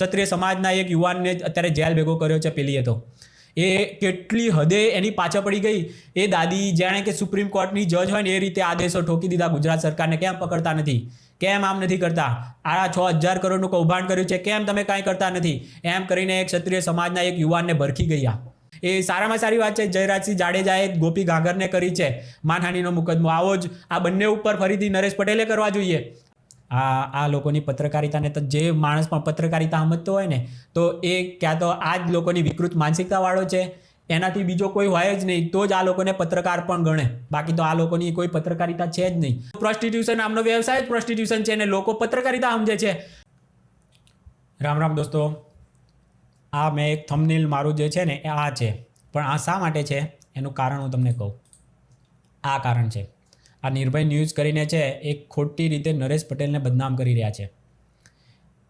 ક્ષત્રિય સમાજના એક યુવાનને અત્યારે જેલ ભેગો કર્યો છે પેલીએ તો. એ કેટલી હદે એની પાછળ પડી ગઈ. એ દાદી જાણે કે સુપ્રીમ કોર્ટની જજ હોય ને એ રીતે આદેશો ઠોકી દીધા ગુજરાત સરકારને. કેમ પકડતા નથી? કેમ આમ નથી કરતા? આ છ હજાર કરોડનું કૌભાંડ કર્યું છે. કેમ તમે કાંઈ કરતા નથી? એમ કરીને એક ક્ષત્રિય સમાજના એક યુવાનને ભરખી ગયા. એ સારામાં સારી વાત છે. જયરાજસિંહ જાડેજાએ ગોપી ગાંગરને કરી છે. માનહાનીનો મુકદમો આવો જ આ બંને ઉપર ફરીથી નરેશ પટેલે કરવા જોઈએ. આ આ લોકોની પત્રકારિતાને તો જે માણસ પણ પત્રકારિતા સમજતો હોય ને, તો એ ક્યાં તો આ જ લોકોની વિકૃત માનસિકતાવાળો છે. એનાથી બીજો કોઈ હોય જ નહીં, તો જ આ લોકોને પત્રકાર પણ ગણે. બાકી તો આ લોકોની કોઈ પત્રકારિતા છે જ નહીં. પ્રોસ્ટિટ્યુશન નામનો વ્યવસાય જ પ્રોસ્ટિટ્યુશન છે અને લોકો પત્રકારિતા સમજે છે. રામ રામ દોસ્તો, આ મેં એક થમનીલ મારું જે છે ને, એ આ છે. પણ આ શા માટે છે? એનું કારણ હું તમને કહું. આ કારણ છે. આ નિર્ભય ન્યૂઝ કરીને છે, એક ખોટી રીતે નરેશ પટેલને બદનામ કરી રહ્યા છે.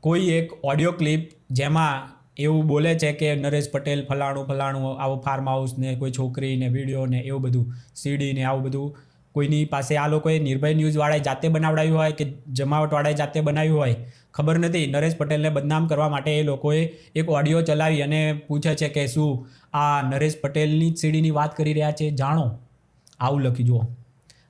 કોઈ એક ઓડિયો ક્લિપ જેમાં એવું બોલે છે કે નરેશ પટેલ ફલાણું ફલાણું આવું ફાર્મ હાઉસ કોઈ છોકરીને વીડિયો ને એવું બધું સીડી ને આવું બધું, કોઈની પાસે આ લોકોએ નિર્ભય ન્યૂઝવાળાએ જાતે બનાવડાવ્યું હોય કે જમાવટવાળાએ જાતે બનાવ્યું હોય, ખબર નથી. નરેશ પટેલને બદનામ કરવા માટે એ લોકોએ એક ઓડિયો ચલાવી અને પૂછે છે કે શું આ નરેશ પટેલની જ સીડીની વાત કરી રહ્યા છે? જાણો. આવું લખી જુઓ.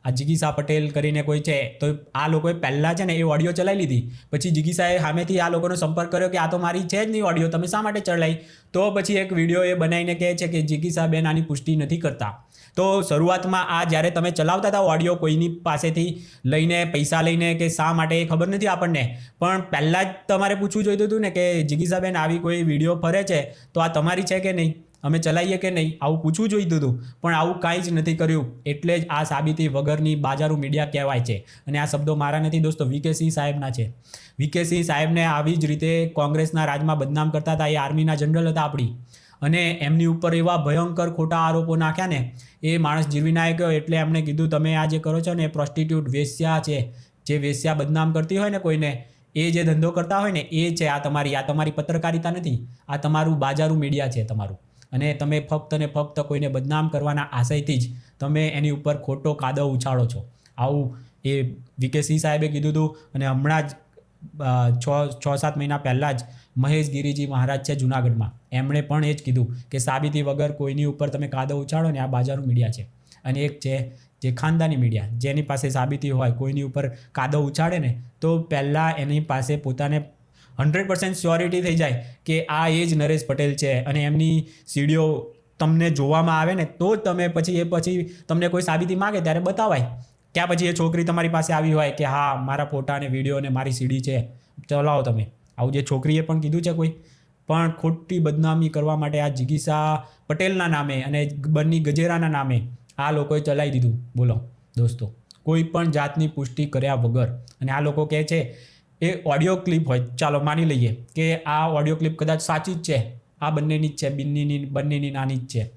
આ જિગીસા પટેલ કરીને કોઈ છે, તો આ લોકોએ પહેલાં છે ને એ ઓડિયો ચલાવી લીધી. પછી જિગીસાએ સામેથી આ લોકોનો સંપર્ક કર્યો કે આ તો મારી છે જ નહીં ઓડિયો, તમે શા માટે ચલાવી તો પછી એક વીડિયો એ બનાવીને કહે છે કે જિગીસા બેન આની પુષ્ટિ નથી કરતા. તો શરૂઆતમાં આ જ્યારે તમે ચલાવતા હતા ઓડિયો કોઈની પાસેથી લઈને પૈસા લઈને કે શા માટે એ ખબર નથી આપણને. પણ પહેલાં જ તમારે પૂછવું જોઈતું હતું ને કે જિગીસાબેન આવી કોઈ વીડિયો ફરે છે, તો આ તમારી છે કે નહીં? અમે ચલાવીએ કે નહીં? આવું પૂછવું જોઈતું હતું પણ આવું કાંઈ જ નથી કર્યું. એટલે જ આ સાબિતી વગરની બાજારું મીડિયા કહેવાય છે. અને આ શબ્દો મારા નથી દોસ્તો વીકે સિંહ સાહેબના છે. વીકે સિંહ સાહેબને આવી જ રીતે કોંગ્રેસના રાજમાં બદનામ કરતા હતા. એ આર્મીના જનરલ હતા આપણી. અને એમની ઉપર એવા ભયંકર ખોટા આરોપો નાખ્યા ને, એ માણસ જીરવી ના ગયો. એટલે એમણે કીધું, તમે આ જે કરો છો ને, એ પ્રોસ્ટિટ્યૂટ વેશ્યા છે. જે વેશ્યા બદનામ કરતી હોય ને કોઈને, એ જે ધંધો કરતા હોય ને, એ છે આ તમારી આ તમારી પત્રકારિતા નથી. આ તમારું બાજારું મીડિયા છે તમારું. અને તમે ફક્ત ને ફક્ત કોઈને બદનામ કરવાના આશયથી જ તમે એની ઉપર ખોટો કાદવ ઉછાળો છો. આવું એ વીકે સિંહ સાહેબે કીધું હતું અને હમણાં જ છ છ, સાત મહિના પહેલાં જ મહેશ ગિરિજી મહારાજ છે જુનાગઢમાં. એમણે પણ એ જ કીધું કે સાબિતી વગર કોઈની ઉપર તમે કાદવ ઉછાળો ને આ બાજારું મીડિયા છે. અને એક છે, જે ખાનદાની મીડિયા, જેની પાસે સાબિતી હોય, કોઈની ઉપર કાદવ ઉછાળે ને, તો પહેલાં એની પાસે પોતાને હંડ્રેડ પર્સન્ટ શ્યોરિટી થઈ જાય કે આ એ જ નરેશ પટેલ છે અને એમની સીડીઓ તમને જોવામાં આવે ને તો જ તમે પછી એ પછી તમને કોઈ સાબિતી માગે ત્યારે બતાવાય. ક્યાં પછી એ છોકરી તમારી પાસે આવી હોય કે હા, મારા ફોટા અને વીડિયો ને મારી સીડી છે. ચલાવો તમે. આવું જે છોકરીએ પણ કીધું છે કોઈ. પણ ખોટી બદનામી કરવા માટે આ જિગીસા પટેલના નામે અને બન્ની ગજેરાના નામે આ લોકોએ ચલાવી દીધું. બોલો દોસ્તો, કોઈ પણ જાતની પુષ્ટિ કર્યા વગર. અને આ લોકો કહે છે એ ઓડિયો ક્લિપ હોય. ચાલો માની લઈએ કે આ ઓડિયો ક્લિપ કદાચ સાચી જ છે. આ બંનેની જ છે બંનેની બંનેની નાની જ છે.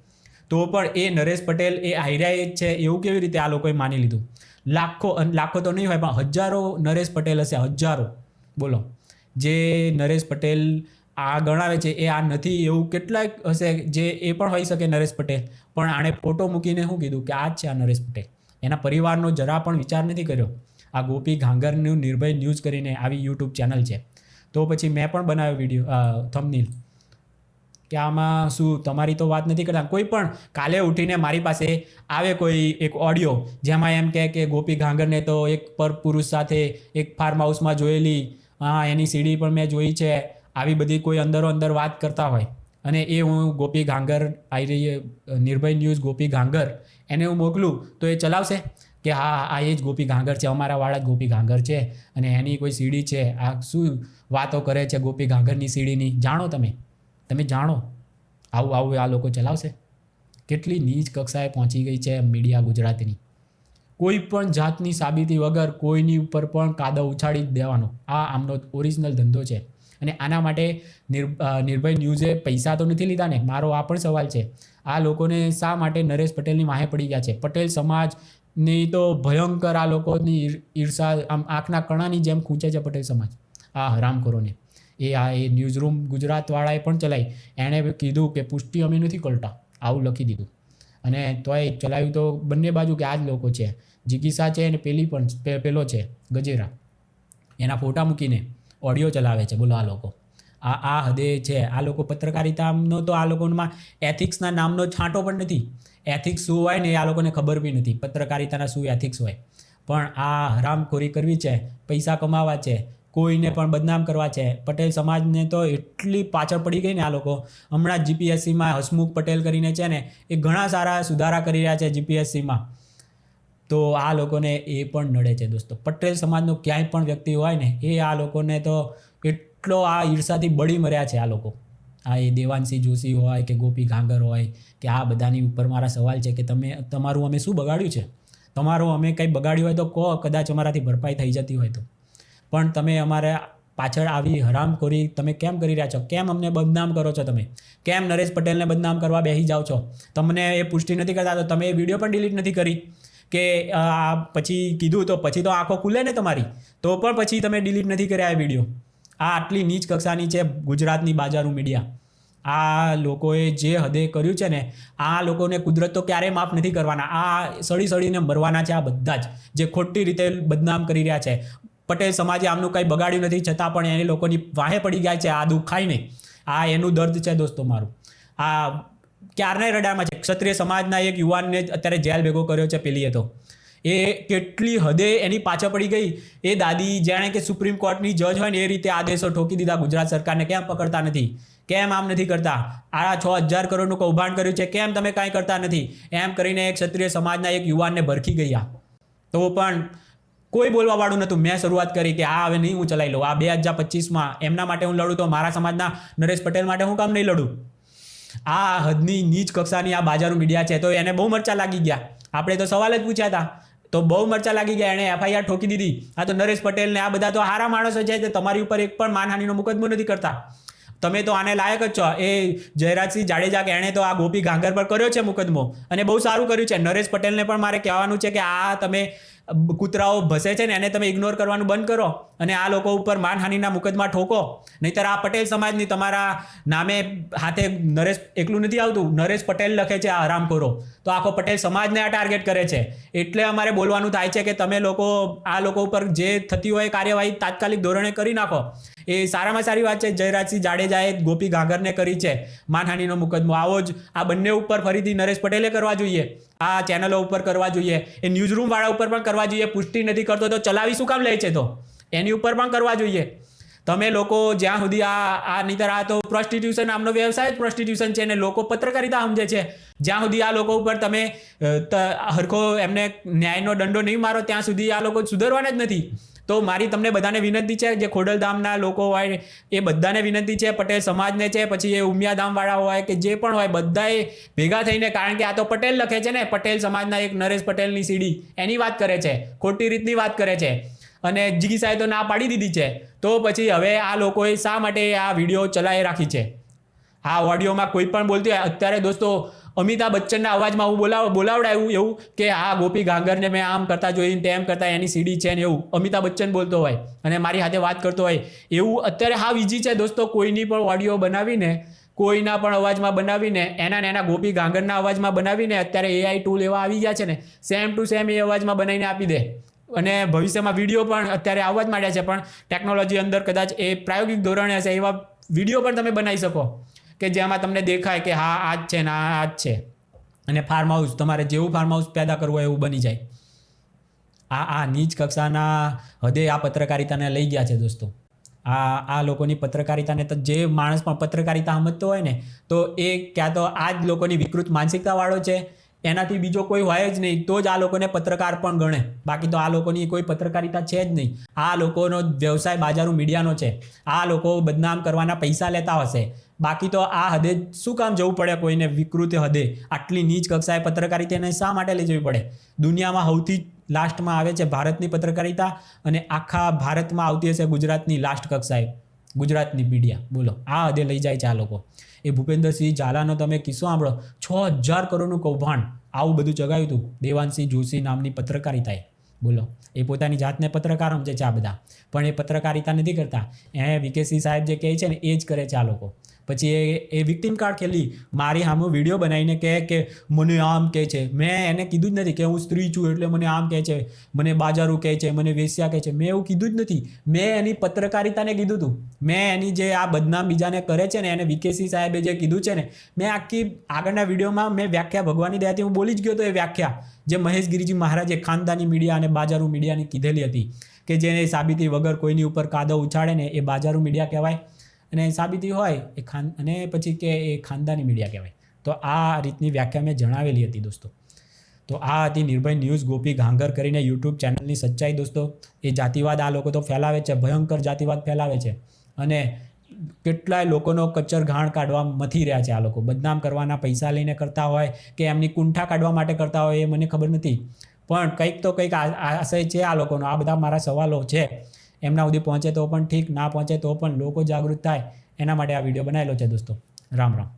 તો પણ એ નરેશ પટેલ, એ આયરા જ છે, એવું કેવી રીતે આ લોકોએ માની લીધું? લાખો લાખો તો નહીં હોય, પણ હજારો નરેશ પટેલ હશે, હજારો. બોલો. જે નરેશ પટેલ આ ગણાવે છે, એ આ નથી, એવું કેટલાક હશે જે એ પણ હોઈ શકે નરેશ પટેલ. પણ આણે ફોટો મૂકીને શું કીધું? કે આ જ છે આ નરેશ પટેલ. એના પરિવારનો જરા પણ વિચાર નથી કર્યો. આ ગોપી ઘાંગરનું નિર્ભય ન્યૂઝ કરીને આવી યુટ્યુબ ચેનલ છે. તો પછી મેં પણ બનાવ્યો વીડિયો થમનીલ કે આમાં શું, તમારી તો વાત નથી કરતા. કોઈ પણ કાલે ઉઠીને મારી પાસે આવે કોઈ એક ઓડિયો જેમાં એમ કહે કે ગોપી ઘાંગરને તો એક પર પુરુષ સાથે એક ફાર્મ હાઉસમાં જોયેલી, હા, એની સીડી પણ મેં જોઈ છે. આવી બધી કોઈ અંદરો અંદર વાત કરતા હોય. અને એ હું ગોપી ઘાંગર આવી રહી નિર્ભય ન્યૂઝ ગોપી ઘાંગર એને હું મોકલું તો એ ચલાવશે. કે હા આ એ જ ગોપી ઘાંગર છે, અમારા વાળા જ ગોપી ઘાંગર છે અને એની કોઈ સીડી છે. આ શું વાતો કરે છે ગોપી ઘાંગરની સીડીની? જાણો તમે? તમે જાણો? આવું આવું આ લોકો ચલાવશે? કેટલી નીચ કક્ષાએ પહોંચી ગઈ છે મીડિયા ગુજરાતની. કોઈ પણ જાતની સાબિતી વગર કોઈની ઉપર પણ કાદવ ઉછાળી જ દેવાનો. આ આમનો ઓરિજિનલ ધંધો છે. અને આના માટે નિર નિર્ભય ન્યૂઝે પૈસા તો નથી લીધા ને મારો આ પણ સવાલ છે. આ લોકોને શા માટે નરેશ પટેલની વાહે પડી ગયા છે? પટેલ સમાજની તો ભયંકર આ લોકોની ઈર- ઈર્ષા આમ આંખના કણાની જેમ ખૂંચે છે પટેલ સમાજ. આ હરામખોરોને એ આ, એ ન્યૂઝરૂમ ગુજરાતવાળાએ પણ ચલાવી એણે કીધું કે પુષ્ટિ અમે નથી કરતા. આવું લખી દીધું. અને તોય ચલાવ્યું તો બંને બાજુ કે આ જ લોકો છે. જિગીસા છે અને પેલી પણ પેલો છે, ગજેરા. એના ફોટા મૂકીને ઓડિયો ચલાવે છે. બોલો આ લોકો. આ આ હદે છે. આ લોકો પત્રકારિતાનો તો આ લોકોમાં એથિક્સના નામનો છાંટો પણ નથી. એથિક્સ શું હોય ને આ લોકોને ખબર બી નથી. પત્રકારિતાના શું એથિક્સ હોય. પણ આ હરામખોરી કરવી છે, પૈસા કમાવા છે, કોઈને પણ બદનામ કરવા છે. પટેલ સમાજને તો એટલી પાછળ પડી ગઈ ને આ લોકો. હમણાં જીપીએસસીમાં હસમુખ પટેલ કરીને છે ને, એ ઘણા સારા સુધારા કરી રહ્યા છે જીપીએસસીમાં. તો આ લોકોને એ પણ નડે છે દોસ્તો. પટેલ સમાજનો ક્યાંય પણ વ્યક્તિ હોય ને, એ આ લોકોને તો એટલો આ ઈર્ષાથી બળી મર્યા છે આ લોકો. આ એ દેવાંશી જોશી હોય કે ગોપી ઘાંગર હોય કે આ બધાની ઉપર મારા સવાલ છે કે તમે, તમારું અમે શું બગાડ્યું છે? તમારું અમે કંઈ બગાડ્યું હોય તો કહો, કદાચ અમારાથી ભરપાઈ થઈ જતી હોય તો. પણ તમે અમારે પાછળ આવી હરામખોરી તમે કેમ કરી રહ્યા છો? કેમ અમને બદનામ કરો છો તમે? કેમ નરેશ પટેલને બદનામ કરવા બેસી જાઓ છો? તમને એ પુષ્ટિ નથી કરતા તો તમે એ વીડિયો પણ ડિલીટ નથી કરી કે, આ પછી કીધું તો પછી તો આંખો ખુલે ને તમારી? તો પણ પછી તમે ડિલીટ નથી કર્યા એ વીડિયો. આ આટલી નીચ કક્ષાની છે ગુજરાતની બાજારું મીડિયા આ લોકોએ જે હદે કર્યું છે ને, આ લોકોને કુદરત તો ક્યારેય માફ નથી કરવાના. આ સડી સડીને મરવાના છે આ બધા જ, જે ખોટી રીતે બદનામ કરી રહ્યા છે. પટેલ સમાજે આમનું કંઈ બગાડ્યું નથી, છતાં પણ એને લોકોની વાહે પડી ગયા છે, આ દુઃખ નહીં આ એનું દર્દ છે દોસ્તો મારું. આ ક્યારને રડામાં છે? ક્ષત્રિય સમાજના એક યુવાનને અત્યારે જેલ ભેગો કર્યો છે પેલીએ તો. એ કેટલી હદે એની પાછળ પડી ગઈ? એ દાદી જાણે કે સુપ્રીમ કોર્ટની જજ હોય ને, એ રીતે આદેશો ઠોકી દીધા. ગુજરાત સરકારને કેમ પકડતા નથી? કેમ આમ નથી કરતા? આ છ હજાર કરોડનું કૌભાંડ કર્યું છે. કેમ તમે કાંઈ કરતા નથી? એમ કરીને એક ક્ષત્રિય સમાજના એક યુવાનને ભરખી ગયા. તો પણ કોઈ બોલવાવાળું નહોતું. મેં શરૂઆત કરી કે, આ હવે નહીં, હું ચલાવી લઉં. આ બે હજાર પચીસમાં એમના માટે હું લડું તો મારા સમાજના નરેશ પટેલ માટે હું કામ નહીં લડું. આ હદની નીચ કક્ષાની આ બાજારું મીડિયા છે. તો એને બહુ મરચા લાગી ગયા. આપણે તો સવાલ જ પૂછ્યા હતા. તો બહુ મરચા લાગી ગયા. એણે એફઆઈઆર ઠોકી દીધી. આ તો નરેશ પટેલ ને આ બધા તો હારા માણસો છે તે તમારી ઉપર એક પણ માનહાનિનો મુકદમો નથી કરતા. તમે તો આને લાયક જ છો. એ જયરાજસિંહ જાડેજા કે એણે તો આ ગોપી ઘાંગર પર કર્યો છે મુકદમો અને બહુ સારું કર્યું છે. નરેશ પટેલને પણ મારે કહેવાનું છે કે આ તમે કૂતરાઓ ભસે છે ને એને તમે ઇગ્નોર કરવાનું બંધ કરો અને આ લોકો ઉપર માનહાનિના મુકદમા ઠોકો. નહીતર આ પટેલ સમાજની તમારા નામે હાથે નરેશ, એકલું નથી આવતું, નરેશ પટેલ લખે છે આ હરામખોરો તો આખો પટેલ સમાજને આ ટાર્ગેટ કરે છે. એટલે અમારે બોલવાનું થાય છે કે તમે લોકો, આ લોકો ઉપર જે થતી હોય કાર્યવાહી તાત્કાલિક ધોરણે કરી નાખો. એ સારામાં સારી વાત છે. જયરાજસિંહ જાડેજાએ ગોપી ઘાંઘરને કરી છે માનહાનિનો મુકદમો. આવો જ આ બંને ઉપર ફરીથી નરેશ પટેલે કરવા જોઈએ. આ ચેનલો ઉપર કરવા જોઈએ. એ ન્યૂઝ વાળા ઉપર પણ કરવા જોઈએ. પુષ્ટિ નથી કરતો તો ચલાવી શું કામ લે છે તો? એની ઉપર પણ કરવા જોઈએ. તમે લોકો જ્યાં સુધી આ આ નહીતર આ તો પ્રોસ્ટિટ્યુશન આમનો વ્યવસાય જ પ્રોસ્ટિટ્યુશન છે ને લોકો પત્રકારિતા સમજે છે. જ્યાં સુધી આ લોકો ઉપર તમે હરખો એમને ન્યાયનો દંડો નહીં મારો, ત્યાં સુધી આ લોકો સુધરવાના જ નથી. તો મારી તમને બધાને વિનંતી છે, જે ખોડલધામના લોકો હોય, એ બધાને વિનંતી છે, પટેલ સમાજને છે, પછી એ ઉમિયાધામવાળા હોય કે જે પણ હોય, બધાએ ભેગા થઈને, કારણ કે આ તો પટેલ લખે છે ને, પટેલ સમાજના એક નરેશ પટેલની સીડી, એની વાત કરે છે, ખોટી રીતની વાત કરે છે. અને જીગી સાહેબ તો ના પાડી દીધી છે, તો પછી હવે આ લોકોએ શા માટે આ વીડિયો ચલાવી રાખી છે? આ ઓડિયોમાં કોઈ પણ બોલતી હોય, અત્યારે દોસ્તો અમિતાભ બચ્ચનના અવાજમાં હું બોલાવ, બોલાવડાયું એવું કે આ ગોપી ગાંગરને મેં આમ કરતા જોઈને તેમ કરતા એની સીડી છે ને એવું. અમિતાભ બચ્ચન બોલતો હોય અને મારી સાથે વાત કરતો હોય. એવું અત્યારે હા ઈજી છે દોસ્તો, કોઈની પણ ઓડિયો બનાવીને, કોઈના પણ અવાજમાં બનાવીને, એના એના ગોપી ગાંગરના અવાજમાં બનાવીને અત્યારે એઆઈ ટૂલ એવા આવી ગયા છે ને સેમ ટુ સેમ એ અવાજમાં બનાવીને આપી દે. અને ભવિષ્યમાં વીડિયો પણ અત્યારે આવવા જ માંડ્યા છે, પણ ટેકનોલોજી અંદર કદાચ એ પ્રાયોગિક ધોરણે હશે, એવા વીડિયો પણ તમે બનાવી શકો. કે જેમાં તમને દેખાય કે હા, આ જ છે ને આ જ છે. અને ફાર્મ હાઉસ તમારે જેવું ફાર્મ હાઉસ પેદા કરવું હોય એવું બની જાય. આ આ નીચ કક્ષાના હદે આ પત્રકારિતાને લઈ ગયા છે દોસ્તો. આ આ લોકોની પત્રકારિતાને તો જે માણસ પણ પત્રકારિતા સમજતો હોય ને, તો એ ક્યાં તો આ જ લોકોની વિકૃત માનસિકતાવાળો છે. એનાથી બીજો કોઈ હોય જ નહીં, તો જ આ લોકોને પત્રકાર પણ ગણે. બાકી તો આ લોકોની કોઈ પત્રકારિતા છે જ નહીં. આ લોકોનો વ્યવસાય બાજારું મીડિયાનો છે. આ લોકો બદનામ કરવાના પૈસા લેતા હશે. બાકી તો આ હદે શું કામ જવું પડે કોઈને વિકૃત હદે? આટલી નીચ કક્ષાએ પત્રકારિતાને શા માટે લઈ જવી પડે? દુનિયામાં સૌથી લાસ્ટમાં આવે છે ભારતની પત્રકારિતા અને આખા ભારતમાં આવતી હશે ગુજરાતની લાસ્ટ કક્ષાએ. ગુજરાતની મીડિયા બોલો, આ હદે લઈ જાય છે આ લોકો. એ ભૂપેન્દ્રસિંહ ઝાલાનો તમે કિસ્સો સાંભળો. છ હજાર કરોડનું કૌભાંડ આવું બધું ચગાવ્યું હતું. દેવાનસિંહ જોશી નામની પત્રકારિતાએ બોલો, એ પોતાની જાતને પત્રકાર સમજે છે આ બધા. પણ એ પત્રકારિતા નથી કરતા. એ વિકેસિંહ સાહેબ જે કહે છે ને, એ જ કરે છે આ લોકો. પછી એ એ વિક્ટિમ કાર્ડ ખેલી. મારી સામે વીડિયો બનાવીને કહે કે, મને આમ કહે છે. મેં એને કીધું જ નથી કે હું સ્ત્રી છું એટલે મને આમ કહે છે, મને બાજારું કહે છે, મને વેશ્યા કહે છે. મેં એવું કીધું જ નથી. મેં એની પત્રકારિતાને કીધું હતું મેં એની જે આ બદનામ બીજાને કરે છે ને, એને વિકેસી સાહેબે જે કીધું છે ને, મેં આખી આગળના વિડીયોમાં મેં વ્યાખ્યા ભગવાનની દયાથી હું બોલી જ ગયો તો એ વ્યાખ્યા જે મહેશ ગિરિજી મહારાજે ખાનદાની મીડિયા અને બાજારું મીડિયાની કીધેલી હતી કે જેને સાબિતી વગર કોઈની ઉપર કાદવ ઉછાળે ને એ બાજારું મીડિયા કહેવાય. અને સાબિતી હોય એ ખાન, અને પછી કે એ ખાનદાની મીડિયા કહેવાય. તો આ રીતની વ્યાખ્યા મેં જણાવેલી હતી દોસ્તો. તો આ હતી નિર્ભય ન્યૂઝ, ગોપી ઘાંગર કરીને યુટ્યુબ ચેનલની સચ્ચાઈ દોસ્તો. એ જાતિવાદ આ લોકો તો ફેલાવે છે, ભયંકર જાતિવાદ ફેલાવે છે. અને કેટલાય લોકોનો કચ્ચર ઘાણ કાઢવા મથી રહ્યા છે આ લોકો. બદનામ કરવાના પૈસા લઈને કરતા હોય કે એમની કુંઠા કાઢવા માટે કરતા હોય એ મને ખબર નથી. પણ કંઈક તો કંઈક આશય છે આ લોકોનો. આ બધા મારા સવાલો છે. એમના સુધી પહોંચે તો પણ ઠીક, ના પહોંચે તો પણ લોકો જાગૃત થાય. એના માટે આ વીડિયો બનાવેલો છે દોસ્તો. રામ રામ.